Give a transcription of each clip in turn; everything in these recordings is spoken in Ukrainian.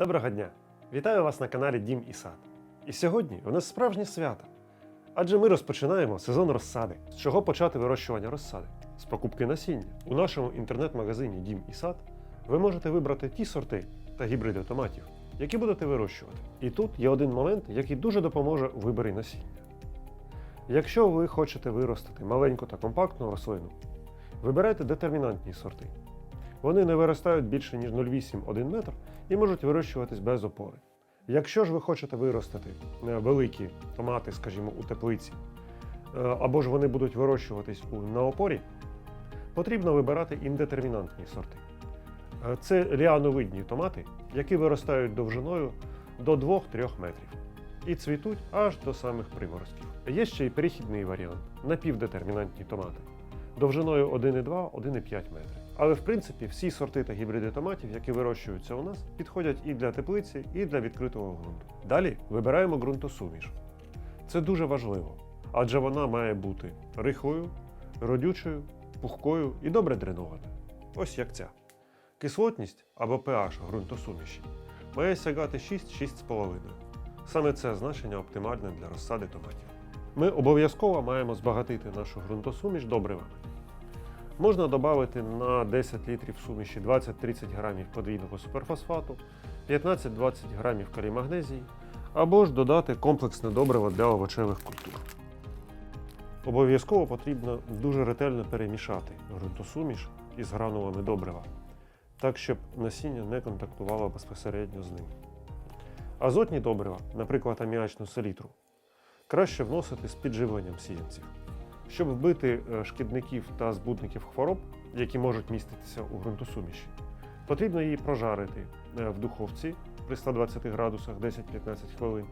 Доброго дня! Вітаю вас на каналі Дім і Сад. І сьогодні у нас справжнє свято. Адже ми розпочинаємо сезон розсади. З чого почати вирощування розсади? З покупки насіння. У нашому інтернет-магазині Дім і Сад ви можете вибрати ті сорти та гібриди томатів, які будете вирощувати. І тут є один момент, який дуже допоможе у виборі насіння. Якщо ви хочете виростити маленьку та компактну рослину, вибирайте детермінантні сорти. Вони не виростають більше, ніж 0,8-1 метр і можуть вирощуватись без опори. Якщо ж ви хочете виростити е, великі томати, скажімо, у теплиці, е, або ж вони будуть вирощуватись на опорі, потрібно вибирати індетермінантні сорти. Е, Це ліановидні томати, які виростають довжиною до 2-3 метрів і цвітуть аж до самих приморозків. Є ще й перехідний варіант напівдетермінантні томати довжиною 1,2-1,5 метри. Але в принципі всі сорти та гібриди томатів, які вирощуються у нас, підходять і для теплиці, і для відкритого ґрунту. Далі вибираємо ґрунтосуміш. Це дуже важливо, адже вона має бути рихлою, родючою, пухкою і добре дренованою. Ось як ця. Кислотність або pH ґрунтосуміші має сягати 6-6,5. Саме це значення оптимальне для розсади томатів. Ми обов'язково маємо збагатити нашу ґрунтосуміш добривами. Можна додати на 10 літрів суміші 20-30 грамів подвійного суперфосфату, 15-20 грамів калімагнезії, або ж додати комплексне добриво для овочевих культур. Обов'язково потрібно дуже ретельно перемішати ґрунтосуміш із гранулами добрива, так щоб насіння не контактувало безпосередньо з ним. Азотні добрива, наприклад, аміачну селітру, краще вносити з підживленням сіянців. Щоб вбити е, шкідників та збудників хвороб, які можуть міститися у ґрунтосуміші, потрібно її прожарити е, в духовці при 120 градусах 10-15 хвилин,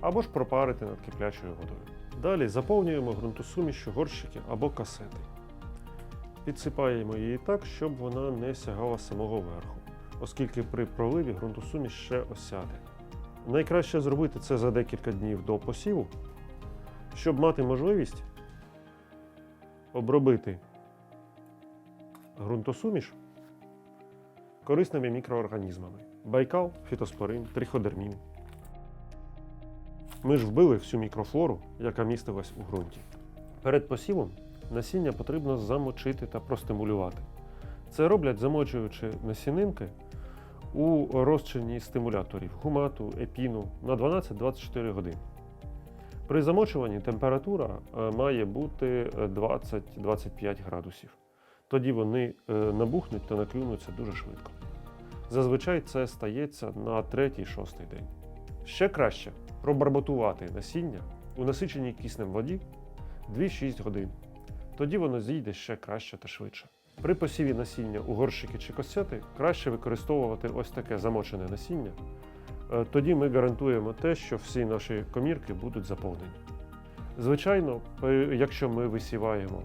або ж пропарити над киплячою водою. Далі заповнюємо ґрунтосумішю горщики або касети. Підсипаємо її так, щоб вона не сягала самого верху, оскільки при проливі ґрунтосуміш ще осяде. Найкраще зробити це за декілька днів до посіву, щоб мати можливість обробити ґрунтосуміш корисними мікроорганізмами. Байкал, фітоспорин, триходермін. Ми ж вбили всю мікрофлору, яка містилась у ґрунті. Перед посівом насіння потрібно замочити та простимулювати. Це роблять замочуючи насінинки у розчині стимуляторів гумату, епіну на 12-24 години. При замочуванні температура е, має бути е, 20-25 градусів. Тоді вони е, набухнуть та наклюнуться дуже швидко. Зазвичай це стається на 3-6 день. Ще краще пробарботувати насіння у насиченій киснем воді 2-6 годин. Тоді воно зійде ще краще та швидше. При посіві насіння у горщики чи косети краще використовувати ось таке замочене насіння. Е, Тоді ми гарантуємо те, що всі наші комірки будуть заповнені. Звичайно, якщо ми висіваємо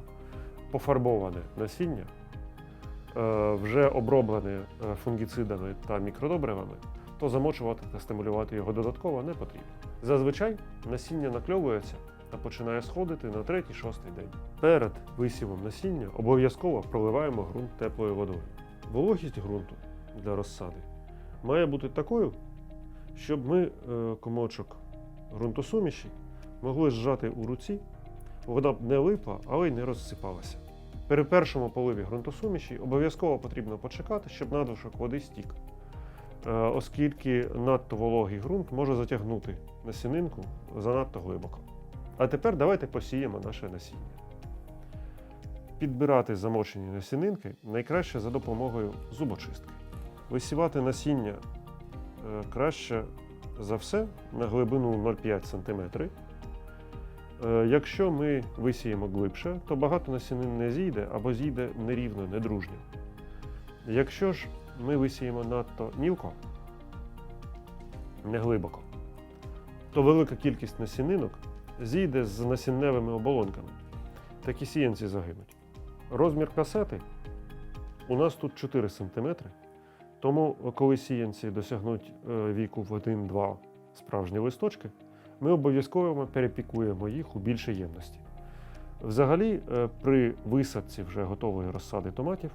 пофарбоване насіння, е, вже оброблене е, фунгіцидами та мікродобривами, то замочувати та стимулювати його додатково не потрібно. Зазвичай насіння накльовується та починає сходити на 3-6 день. Перед висівом насіння обов'язково проливаємо ґрунт теплою водою. Вологість ґрунту для розсади має бути такою, щоб ми е, комочок ґрунтосуміші могли зжати у руці, вода б не липла, але й не розсипалася. При першому поливі ґрунтосуміші обов'язково потрібно почекати, щоб надлишок води стік, е, оскільки надто вологий ґрунт може затягнути насінинку занадто глибоко. А тепер давайте посіємо наше насіння. Підбирати замочені насінинки найкраще за допомогою зубочистки. Висівати насіння краще за все на глибину 0,5 см. Е, Якщо ми висіємо глибше, то багато насінин не зійде або зійде нерівно, недружньо. Якщо ж ми висіємо надто мілко, не глибоко, то велика кількість насінинок зійде з насінневими оболонками. Такі сіянці загинуть. Розмір касети у нас тут 4 см, тому коли сіянці досягнуть е, віку в 1-2 справжні листочки, ми обов'язково перепікуємо їх у більшій ємності. Взагалі, е, при висадці вже готової розсади томатів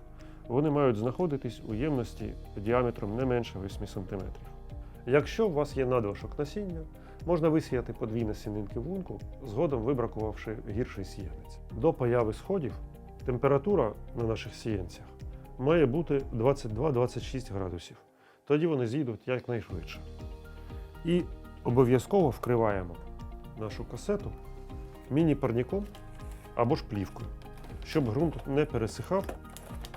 вони мають знаходитись у ємності діаметром не менше 8 см. Якщо у вас є надлишок насіння, можна висіяти по дві насінинки в лунку, згодом вибракувавши гірший сіянець. До появи сходів температура на наших сіянцях має бути 22-26 градусів. Тоді вони зійдуть якнайшвидше. І обов'язково вкриваємо нашу касету міні-парніком або ж плівкою, щоб ґрунт не пересихав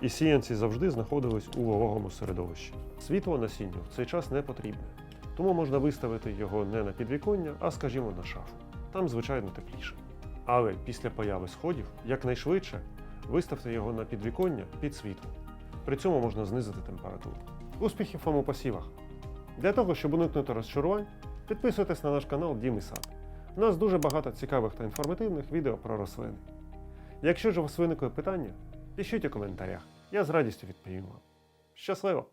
і сіянці завжди знаходились у вологому середовищі. Світло насінню в цей час не потрібне, тому можна виставити його не на підвіконня, а скажімо на шафу. Там, звичайно, тепліше. Але після появи сходів якнайшвидше виставте його на підвіконня під світло. При цьому можна знизити температуру. Успіхів вам у посівах! Для того, щоб уникнути розчарувань, підписуйтесь на наш канал Дім і Сад. У нас дуже багато цікавих та інформативних відео про рослини. Якщо ж у вас виникли питання, пишіть у коментарях. Я з радістю відповім вам. Щасливо!